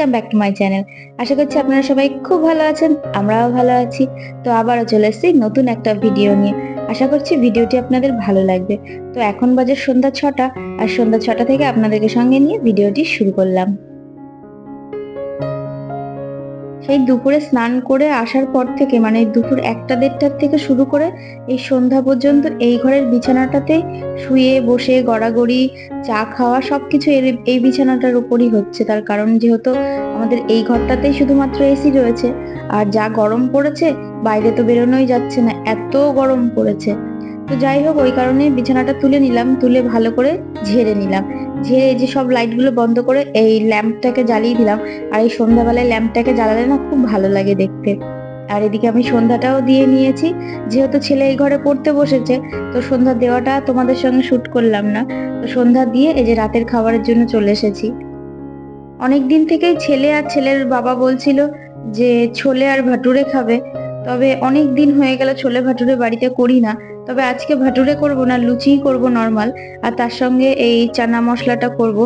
Welcome back to my channel আশা করছি আপনারা সবাই খুব ভালো আছেন, আমরাও ভালো আছি। তো আবারও চলে এসেছি নতুন একটা ভিডিও নিয়ে। আশা করছি ভিডিওটি আপনাদের ভালো লাগবে। তো এখন বাজে সন্ধ্যা ছটা, আর সন্ধ্যা ছটা থেকে আপনাদেরকে সঙ্গে নিয়ে ভিডিওটি শুরু করলাম। সেই দুপুরে স্নান করে আসার পর থেকে মানে দুপুর একটা দেড়টার থেকে শুরু করে এই সন্ধ্যা পর্যন্ত এই ঘরের বিছানাটাতে শুয়ে বসে গড়াগড়ি, চা খাওয়া সবকিছু এর, এই বিছানাটার উপরই হচ্ছে। তার কারণ যেহেতু আমাদের এই ঘরটাতেই শুধুমাত্র এসি রয়েছে, আর যা গরম পড়েছে, বাইরে তো বেরোনোই যাচ্ছে না, এত গরম পড়েছে। তো যাই হোক, ওই কারণে বিছানাটা তুলে নিলাম, তুলে ভালো করে ঝেড়ে নিলাম। ঝেড়ে যে সব লাইটগুলো বন্ধ করে এই ল্যাম্পটাকে জ্বালিয়ে দিলাম। আর এই সন্ধ্যাবেলায় ল্যাম্পটাকে জ্বালালে না খুব ভালো লাগে দেখতে। আর এদিকে আমি সন্ধ্যাটাও দিয়ে নিয়েছি। যেহেতু ছেলে এই ঘরে পড়তে বসেছে, তো সন্ধ্যা দেওয়াটা তোমাদের সঙ্গে শুট করলাম না। তো সন্ধ্যা দিয়ে এই যে রাতের খাবারের জন্য চলে এসেছি। অনেক দিন থেকেই ছেলে আর ছেলের বাবা বলছিল যে ছোলে আর ভাটুরে খাবে। তবে অনেক দিন হয়ে গেল ছোলে ভাটুরে বাড়িতে করি না। তবে আজকে ভাটুরে করব না, লুচিই করব নর্মাল আর তার সঙ্গে এই চানা মশলাটা করব।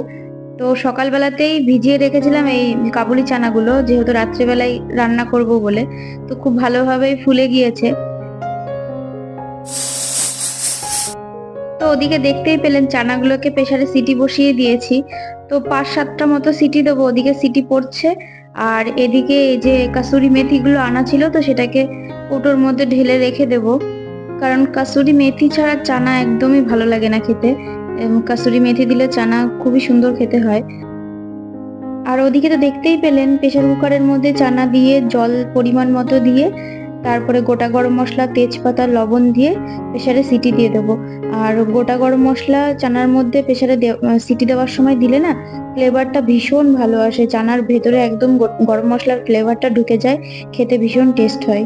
তো সকালবেলাতেই ভিজিয়ে রেখেছিলাম এই কাবুলি চানাগুলো, যেহেতু রাত্রেবেলায় রান্না করব বলে। তো খুব ভালোভাবেই ফুলে গিয়েছে। তো ওদিকে দেখতেই পেলেন চানাগুলোকে প্রেসারে সিটি বসিয়ে দিয়েছি। তো পাঁচ সাতটা মতো সিটি দেবো, ওদিকে সিটি পড়ছে। আর এদিকে এই যে কাসুরি মেথিগুলো আনা ছিল, তো সেটাকে কৌটোর মধ্যে ঢেলে রেখে দেব। কারণ কাসুরি মেথি ছাড়া চানা একদমই ভালো লাগে না খেতে। কাসুরি মেথি দিলে চানা খুবই সুন্দর খেতে হয়। আর ওদিকে তো দেখতেই পেলেন প্রেশার কুকারের মধ্যে চানা দিয়ে, জল পরিমাণ মতো দিয়ে, তারপরে গোটা গরম মশলা, তেজপাতা, লবণ দিয়ে প্রেশারে সিটি দিয়ে দেবো। আর গোটা গরম মশলা চানার মধ্যে প্রেসারে সিটি দেওয়ার সময় দিলে না, ফ্লেভারটা ভীষণ ভালো আসে। চানার ভেতরে একদম গরম মশলার ফ্লেভারটা ঢুকে যায়, খেতে ভীষণ টেস্ট হয়।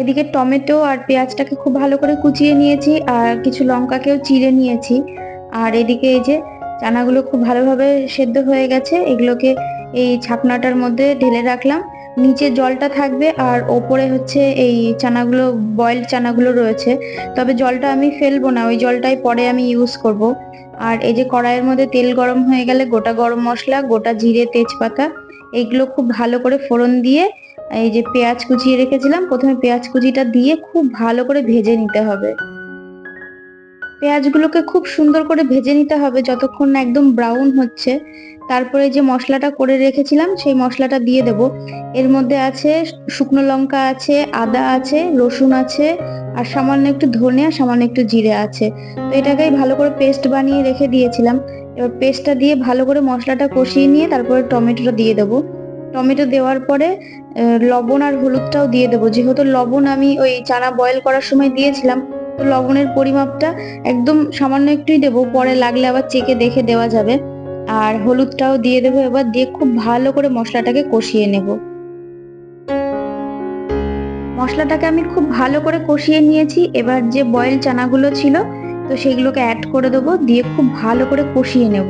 এদিকে টমেটো আর পেঁয়াজটাকে খুব ভালো করে কুচিয়ে নিয়েছি আর কিছু লঙ্কাকেও চিড়ে নিয়েছি। আর এদিকে এই যে চানাগুলো খুব ভালোভাবে সেদ্ধ হয়ে গেছে, এগুলোকে এই ছাকনাটার মধ্যে ঢেলে রাখলাম। নিচে জলটা থাকবে আর ওপরে হচ্ছে এই চানাগুলো বয়েলড চানাগুলো রয়েছে। তবে জলটা আমি ফেলব না, ওই জলটাই পরে আমি ইউজ করব। আর এই যে কড়াইয়ের মধ্যে তেল গরম হয়ে গেলে গোটা গরম মশলা, গোটা জিরে, তেজপাতা, এগুলো খুব ভালো করে ফোড়ন দিয়ে এই যে পেঁয়াজ কুচিয়ে রেখেছিলাম, প্রথমে পেঁয়াজ কুচিটা দিয়ে খুব ভালো করে ভেজে নিতে হবে। পেঁয়াজগুলোকে খুব সুন্দর করে ভেজে নিতে হবে যতক্ষণ না একদম ব্রাউন হচ্ছে। তারপরে যে মশলাটা করে রেখেছিলাম, সেই মশলাটা দিয়ে দেব। এর মধ্যে আছে শুকনো লঙ্কা আছে, আদা আছে, রসুন আছে, আর সামান্য একটু ধনে আর সামান্য একটু জিরে আছে। তো এটাকেই ভালো করে পেস্ট বানিয়ে রেখে দিয়েছিলাম। এবার পেস্টটা দিয়ে ভালো করে মশলাটা কষিয়ে নিয়ে তারপরে টমেটোটা দিয়ে দেবো। টমেটো দেওয়ার পরে লবণ আর হলুদটাও দিয়ে দেবো। যেহেতু লবণ আমি ওই চানা বয়েল করার সময় দিয়েছিলাম, তো লবণের পরিমাপটা একদম সামান্য একটুই দেবো। পরে লাগলে আবার চেকে দেখে দেওয়া যাবে। আর হলুদটাও দিয়ে দেবো। এবার দিয়ে খুব ভালো করে মশলাটাকে কষিয়ে নেব। মশলাটাকে আমি খুব ভালো করে কষিয়ে নিয়েছি। এবার যে বয়েল চানাগুলো ছিল, তো সেগুলোকে অ্যাড করে দেবো। দিয়ে খুব ভালো করে কষিয়ে নেব।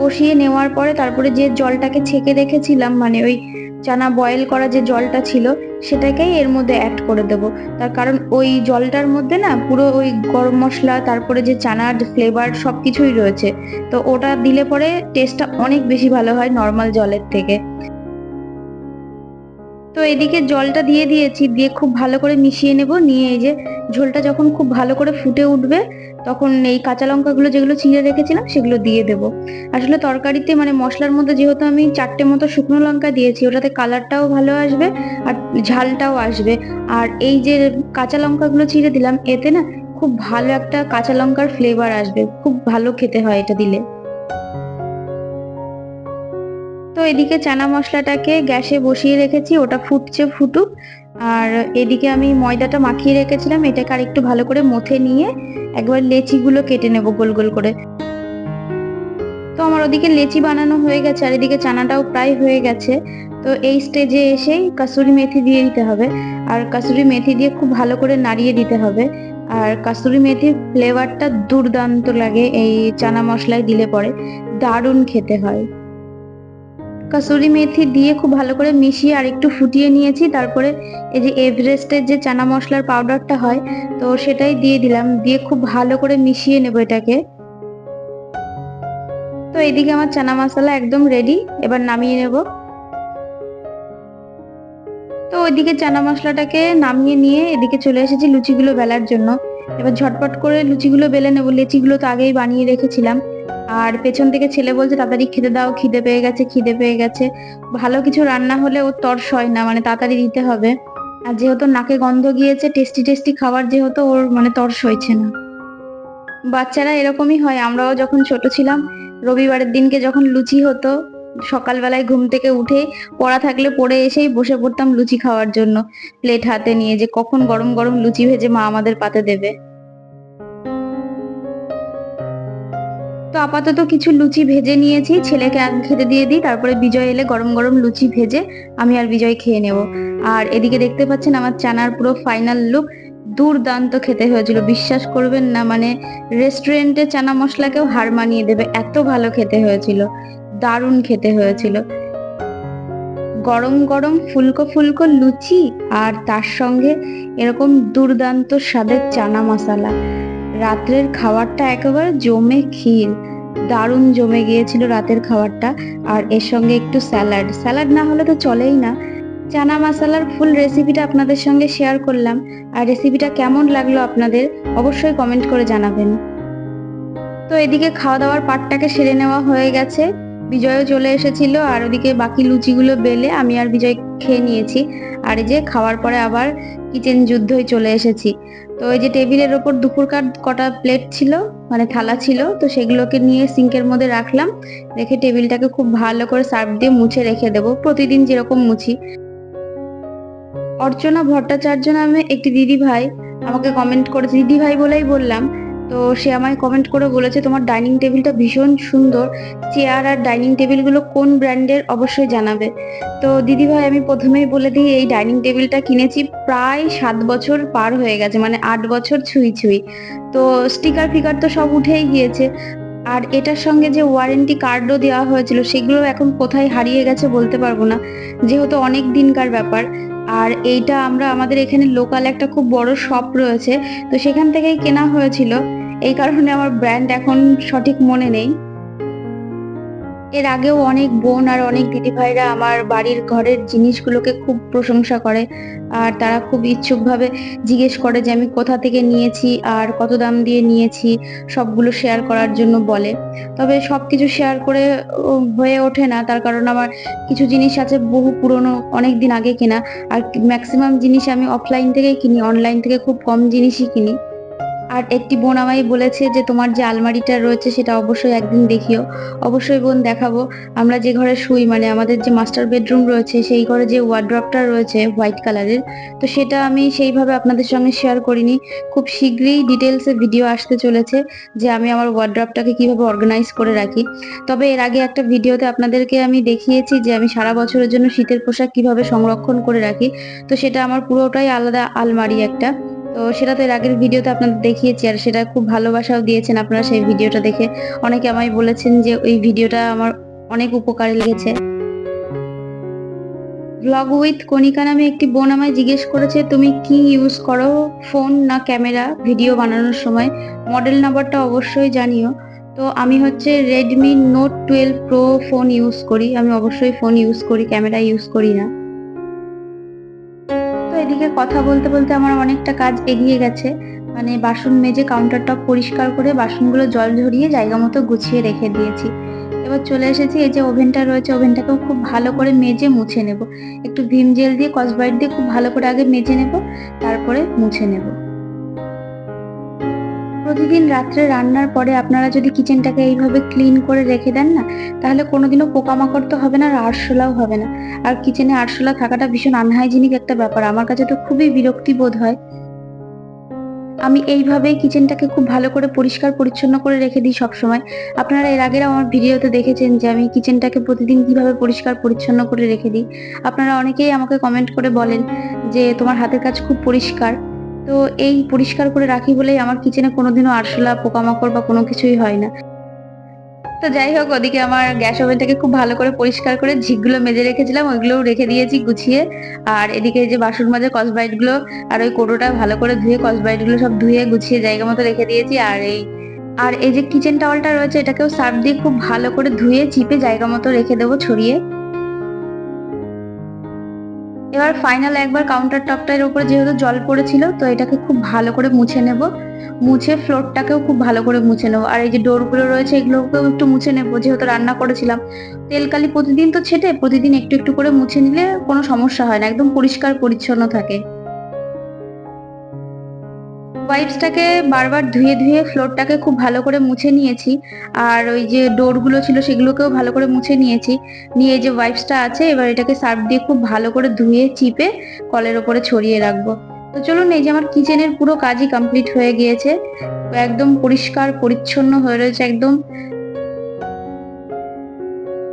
কষিয়ে নেওয়ার পরে তারপরে যে জলটাকে ছেঁকে রেখেছিলাম মানে ওই চানা বয়েল করা যে জলটা ছিল, সেটাকেই এর মধ্যে অ্যাড করে দেবো। তার কারণ ওই জলটার মধ্যে না পুরো ওই গরম মশলা, তারপরে যে চানার ফ্লেভার সব কিছুই রয়েছে। তো ওটা দিলে পরে টেস্টটা অনেক বেশি ভালো হয় নর্মাল জলের থেকে। তো এদিকে জলটা দিয়ে দিয়েছি, দিয়ে খুব ভালো করে মিশিয়ে নেব। নিয়ে এই যে ঝোলটা যখন খুব ভালো করে ফুটে উঠবে তখন এই কাঁচা লঙ্কাগুলো যেগুলো ছিঁড়ে রেখেছিলাম, সেগুলো দিয়ে দেবো। আসলে তরকারিতে মানে মশলার মধ্যে যেহেতু আমি চারটে মতো শুকনো লঙ্কা দিয়েছি, ওটাতে কালারটাও ভালো আসবে আর ঝালটাও আসবে। আর এই যে কাঁচা লঙ্কাগুলো ছিঁড়ে দিলাম, এতে না খুব ভালো একটা কাঁচা লঙ্কার ফ্লেভার আসবে। খুব ভালো খেতে হয় এটা দিলে। তো এদিকে চানা মশলাটাকে গ্যাসে বসিয়ে রেখেছি, ওটা ফুটছে ফুটুক। আর এদিকে আমি ময়দাটা মাখিয়ে রেখেছিলাম, এটাকে আর একটু ভালো করে মথে নিয়ে একবার লেচিগুলো কেটে নেব গোল গোল করে। তো আমার ওদিকে লেচি বানানো হয়ে গেছে, আর এদিকে চানাটাও প্রায় হয়ে গেছে। তো এই স্টেজে এসেই কাসুরি মেথি দিয়ে দিতে হবে। আর কাসুরি মেথি দিয়ে খুব ভালো করে নাড়িয়ে দিতে হবে। আর কাসুরি মেথির ফ্লেভারটা দুর্দান্ত লাগে, এই চানা মশলায় দিলে পরে। দারুণ খেতে হয়। কাসুরি মেথি দিয়ে খুব ভালো করে মিশিয়ে আর একটু ফুটিয়ে নিয়েছি। তারপরে এই যে এভারেস্টের যে চানা মশলার পাউডারটা হয়, তো সেটাই দিয়ে দিলাম। দিয়ে খুব ভালো করে মিশিয়ে নেব এটাকে। তো এদিকে আমার চানা মশলা একদম রেডি এবার নামিয়ে নেব। তো ওইদিকে চানা মশলাটাকে নামিয়ে নিয়ে এদিকে চলে এসেছি লুচিগুলো বেলার জন্য। এবার ঝটপট করে লুচিগুলো বেলে নেব। লেচিগুলো তো আগেই বানিয়ে রেখেছিলাম। আর পেছন থেকে ছেলে বলছে, তাড়াতাড়ি খেতে দাও, খিদে পেয়ে গেছে, খিদে পেয়ে গেছে। ভালো কিছু রান্না হলে ওর তর্স হয় না মানে তাড়াতাড়ি দিতে হবে। আর যেহেতু নাকে গন্ধ গিয়েছে, টেস্টি টেস্টি খাবার যেহেতু ওর মানে তর্স হয়েছে না। বাচ্চারা এরকমই হয়, আমরাও যখন ছোট ছিলাম, রবিবারের দিনকে যখন লুচি হতো, সকালবেলায় ঘুম থেকে উঠে পড়া থাকলে পড়ে এসেই বসে পড়তাম লুচি খাওয়ার জন্য। প্লেট হাতে নিয়ে যে কখন গরম গরম লুচি ভেজে মা আমাদের পাতে দেবে। তো আপাতত কিছু লুচি ভেজে নিয়েছি। ছেলেকে খেতে দিয়ে দিই, তারপরে বিজয় এলে গরম গরম লুচি ভেজে আমি আর বিজয় খেয়ে নেব। আর এদিকে দেখতে পাচ্ছেন আমার চানার পুরো ফাইনাল লুক দুর্দান্ত খেতে হয়েছিল। বিশ্বাস করবেন না মানে রেস্টুরেন্টে চানা মশলাকেও হার মানিয়ে দেবে। এত ভালো খেতে হয়েছিল, দারুণ খেতে হয়েছিল। গরম গরম ফুলকো ফুলকো লুচি আর তার সঙ্গে এরকম দুর্দান্ত স্বাদের চানা মশলা। রাত্রের খাবারটা একেবারে জমে ক্ষীর। দারুণ জমে গিয়েছিল রাতের খাবারটা, আর এর সঙ্গে একটু স্যালাড। স্যালাড না হলে তো চলেই না। চানা মশালার ফুল রেসিপিটা আপনাদের সঙ্গে শেয়ার করলাম। আর রেসিপিটা কেমন লাগল আপনাদের, অবশ্যই কমেন্ট করে জানাবেন। তো এদিকে খাওয়া দাওয়ার পাটটাকে সেরে নেওয়া হয়ে গেছে। বিজয়ও চলে এসেছিল আর ওদিকে বাকি লুচিগুলো বেলে আমি আর বিজয় খেয়ে নিয়েছি। আর এই যে খাওয়ার পরে আবার কিচেন যুদ্ধই চলে এসেছি। তো এই যে টেবিলের ওপর দুপুরকার কটা প্লেট ছিল মানে থালা ছিল, তো সেগুলোকে নিয়ে সিঙ্কের মধ্যে রাখলাম। রেখে টেবিলটাকে খুব ভালো করে সার্ফ দিয়ে মুছে রেখে দেবো। প্রতিদিন যেরকম মুছি। অর্চনা ভট্টাচার্য নামে একটি দিদি ভাই আমাকে কমেন্ট করেছে দিদি ভাই বলেই বললাম তো সে আমায় কমেন্ট করে বলেছে, তোমার ডাইনিং টেবিলটা ভীষণ সুন্দর। চেয়ার আর ডাইনিং টেবিলগুলো কোন ব্র্যান্ডের অবশ্যই জানাবে। তো দিদি ভাই আমি প্রথমেই বলে দিই, এই ডাইনিং টেবিলটা কিনেছি প্রায় সাত বছর পার হয়ে গেছে মানে আট বছর ছুঁই ছুঁই। তো স্টিকার ফিকার তো সব উঠেই গিয়েছে। আর এটার সঙ্গে যে ওয়ারেন্টি কার্ডও দেওয়া হয়েছিল, সেগুলো এখন কোথায় হারিয়ে গেছে বলতে পারব না, যেহেতু অনেক দিনকার ব্যাপার। আর এইটা আমরা, আমাদের এখানে লোকাল একটা খুব বড় শপ রয়েছে, তো সেখান থেকেই কেনা হয়েছিল। এই কারণে আমার ব্র্যান্ড এখন সঠিক মনে নেই। এর আগেও অনেক বোন আর অনেক দিদিভাইরা আমার বাড়ির ঘরের জিনিসগুলোকে খুব প্রশংসা করে আর তারা খুব ইচ্ছুকভাবে জিজ্ঞেস করে যে আমি কোথা থেকে নিয়েছি আর কত দাম দিয়ে নিয়েছি সবগুলো শেয়ার করার জন্য বলে। তবে সব কিছু শেয়ার করে হয়ে ওঠে না। তার কারণ আমার কিছু জিনিস আছে বহু পুরনো, অনেক দিন আগে কেনা। আর ম্যাক্সিমাম জিনিস আমি অফলাইন থেকেই কিনি অনলাইন থেকে খুব কম জিনিসই কিনি। আর একটি বোন আমায় বলেছে যে তোমার যে আলমারিটা রয়েছে সেটা অবশ্যই একদিন দেখিও। অবশ্যই বোন দেখাবো। আমরা যে ঘরে শুই মানে আমাদের যে মাস্টার বেডরুম রয়েছে, সেই ঘরে যে ওয়ার্ড্রপটা রয়েছে হোয়াইট কালারের তো সেটা আমি সেইভাবে আপনাদের সঙ্গে শেয়ার করিনি। খুব শীঘ্রই ডিটেলসে ভিডিও আসতে চলেছে যে আমি আমার ওয়ার্ড্রপটাকে কীভাবে অর্গানাইজ করে রাখি। তবে এর আগে একটা ভিডিওতে আপনাদেরকে আমি দেখিয়েছি যে আমি সারা বছরের জন্য শীতের পোশাক কীভাবে সংরক্ষণ করে রাখি, তো সেটা আমার পুরোটাই আলাদা আলমারি একটা। তো সেটা তো এর আগের ভিডিওতে আপনাদের দেখিয়েছি আর সেটা খুব ভালোবাসাও দিয়েছেন আপনারা সেই ভিডিওটা দেখে। অনেকে আমায় বলেছেন যে ওই ভিডিওটা আমার অনেক উপকারে লেগেছে। ব্লগ উইথ কণিকা নামে একটি বোন আমায় জিজ্ঞেস করেছে, তুমি কি ইউজ করো ফোন না ক্যামেরা ভিডিও বানানোর সময়? মডেল নাম্বারটা অবশ্যই জানিও। তো আমি হচ্ছে Redmi Note twelve Pro phone use করি। আমি অবশ্যই ফোন ইউজ করি ক্যামেরা ইউজ করি না। এদিকে কথা বলতে বলতে আমার অনেকটা কাজ এগিয়ে গেছে। মানে বাসন মেজে কাউন্টার টপ পরিষ্কার করে বাসনগুলো জল ঝরিয়ে জায়গা মতো গুছিয়ে রেখে দিয়েছি। এবার চলে এসেছি, এই যে ওভেনটা রয়েছে, ওভেনটাকেও খুব ভালো করে মেজে মুছে নেব। একটু ভিম জেল দিয়ে কসবাইট দিয়ে খুব ভালো করে আগে মেজে নেব, তারপরে মুছে নেব। প্রতিদিন রাত্রে রান্নার পরে আপনারা যদি কিচেনটাকে এইভাবে ক্লিন করে রেখে দেন না, তাহলে কোনোদিনও পোকামাকড় তো হবে না আর আরশোলাও হবে না। আর কিচেনে আরশোলা থাকাটা ভীষণ আনহাইজিনিক একটা ব্যাপার। আমার কাছে তো খুবই বিরক্তি বোধ হয়। আমি এইভাবেই কিচেনটাকে খুব ভালো করে পরিষ্কার পরিচ্ছন্ন করে রেখে দিই সবসময়। আপনারা এর আগের আমার ভিডিওতে দেখেছেন যে আমি কিচেনটাকে প্রতিদিন কীভাবে পরিষ্কার পরিচ্ছন্ন করে রেখে দিই। আপনারা অনেকেই আমাকে কমেন্ট করে বলেন যে তোমার হাতের কাজ খুব পরিষ্কার। তো এই পরিষ্কার করে রাখি বলেই আমার কিচেনে কোনোদিনও আরশোলা, পোকামাকড় বা কোনো কিছুই হয় না। তো যাই হোক, ওদিকে আমার গ্যাস ওভেনটাকে খুব ভালো করে পরিষ্কার করে ঝিকগুলো মেজে রেখেছিলাম, ওইগুলোও রেখে দিয়েছি গুছিয়ে। আর এদিকে যে বাসন মাজে কসবাইটগুলো আর ওই কোটোটা ভালো করে ধুয়ে কসবাইটগুলো সব ধুয়ে গুছিয়ে জায়গা মতো রেখে দিয়েছি। আর এই আর এই যে কিচেন টাওয়ালটা রয়েছে, এটাকেও সার্ফ দিয়ে খুব ভালো করে ধুয়ে, চিপে জায়গা মতো রেখে দেবো ছড়িয়ে। এবার ফাইনাল একবার কাউন্টার টপটার উপরে যেহেতু জল পড়েছিল, তো এটাকে খুব ভালো করে মুছে নেব। মুছে ফ্লোরটাকেও খুব ভালো করে মুছে নেব। আর এই যে ডোরগুলো রয়েছে, এগুলোকেও একটু মুছে নেব, যেহেতু রান্না করেছিলাম। তেলকালি প্রতিদিন তো ছেটে, প্রতিদিন একটু একটু করে মুছে নিলে কোনো সমস্যা হয় না, একদম পরিষ্কার পরিচ্ছন্ন থাকে। ওয়াইপসটাকে বারবার ধুয়ে ধুয়ে ফ্লোরটাকে খুব ভালো করে মুছে নিয়েছি। আর ওই যে ডোরগুলো ছিল সেগুলোকেও ভালো করে মুছে নিয়েছি। নিয়ে যে ওয়াইপসটা আছে, এবার এটাকে সার্ফ দিয়ে খুব ভালো করে ধুয়ে, চিপে কলের ওপরে ছড়িয়ে রাখব। তো চলুন, এই যে আমার কিচেনের পুরো কাজই কমপ্লিট হয়ে গিয়েছে। একদম পরিষ্কার, পরিচ্ছন্ন হয়ে রয়েছে, একদম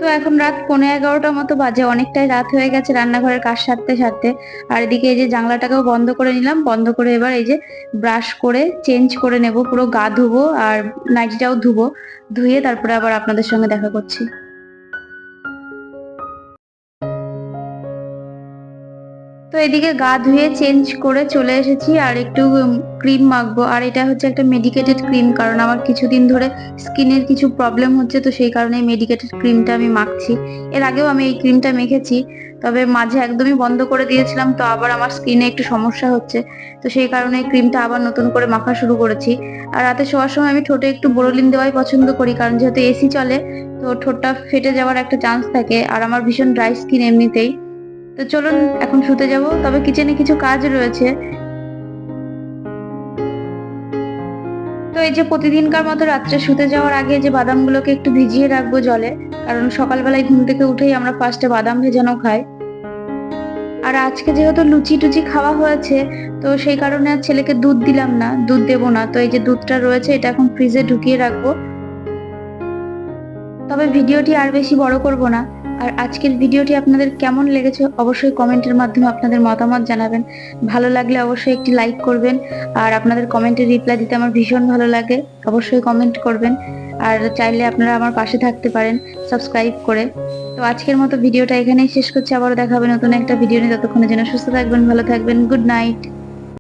এখন রাত পনেরো এগারোটার মতো বাজে, অনেকটাই রাত হয়ে গেছে রান্নাঘরের কাজ সারতে সারতে। আর এদিকে এই যে জানলাটাকেও বন্ধ করে নিলাম, বন্ধ করে এবার এই যে ব্রাশ করে চেঞ্জ করে নেব, পুরো গা ধুবো আর নাইটিটাও ধুবো, ধুয়ে তারপরে আবার আপনাদের সঙ্গে দেখা করছি। তো এদিকে গা ধুয়ে চেঞ্জ করে চলে এসেছি আর একটু ক্রিম মাখবো। আর এটা হচ্ছে একটা মেডিকেটেড ক্রিম কারণ আমার কিছুদিন ধরে স্কিনের কিছু প্রবলেম হচ্ছে, তো সেই কারণে মেডিকেটেড ক্রিমটা আমি মাখছি। এর আগেও আমি এই ক্রিমটা মেখেছি, তবে মাঝে একদমই বন্ধ করে দিয়েছিলাম, তো আবার আমার স্কিনে একটু সমস্যা হচ্ছে। তো সেই কারণে ক্রিমটা আবার নতুন করে মাখা শুরু করেছি। আর রাতে শোয়ার সময় আমি ঠোঁটে একটু বোরোলিন দেওয়াই পছন্দ করি, কারণ যেহেতু এসি চলে, তো ঠোঁটটা ফেটে যাওয়ার একটা চান্স থাকে। আর আমার ভীষণ ড্রাই স্কিন এমনিতেই। তো চলুন, এখন শুতে যাব। তবে কিচেনে কিছু কাজ রয়েছে। তো এই যে প্রতিদিনকার মতো রাত্রে শুতে যাওয়ার আগে যে বাদামগুলোকে একটু ভিজিয়ে রাখব জলে, কারণ সকালবেলায় ঘুম থেকে উঠেই আমরা ফার্স্টে বাদাম ভেজানো খাই। আর আজকে যেহেতু লুচি টুচি খাওয়া হয়েছে, তো সেই কারণে আর ছেলেকে দুধ দিলাম না, দুধ দেবো না। তো এই যে দুধটা রয়েছে, এটা এখন ফ্রিজে ঢুকিয়ে রাখব। তবে ভিডিওটি আর বেশি বড় করব না। আর আজকের ভিডিওটি আপনাদের কেমন লেগেছে অবশ্যই কমেন্টের মাধ্যমে আপনাদের মতামত জানাবেন। ভালো লাগলে অবশ্যই একটি লাইক করবেন আর আপনাদের কমেন্টের রিপ্লাই দিতে আমার ভীষণ ভালো লাগে। অবশ্যই কমেন্ট করবেন আর চাইলে আপনারা আমার পাশে থাকতে পারেন সাবস্ক্রাইব করে। তো আজকের মতো ভিডিওটা এখানেই শেষ করছি। আবারও দেখাবে নতুন একটা ভিডিও নিয়ে। ততক্ষণের জন্য সুস্থ থাকবেন, ভালো থাকবেন গুড নাইট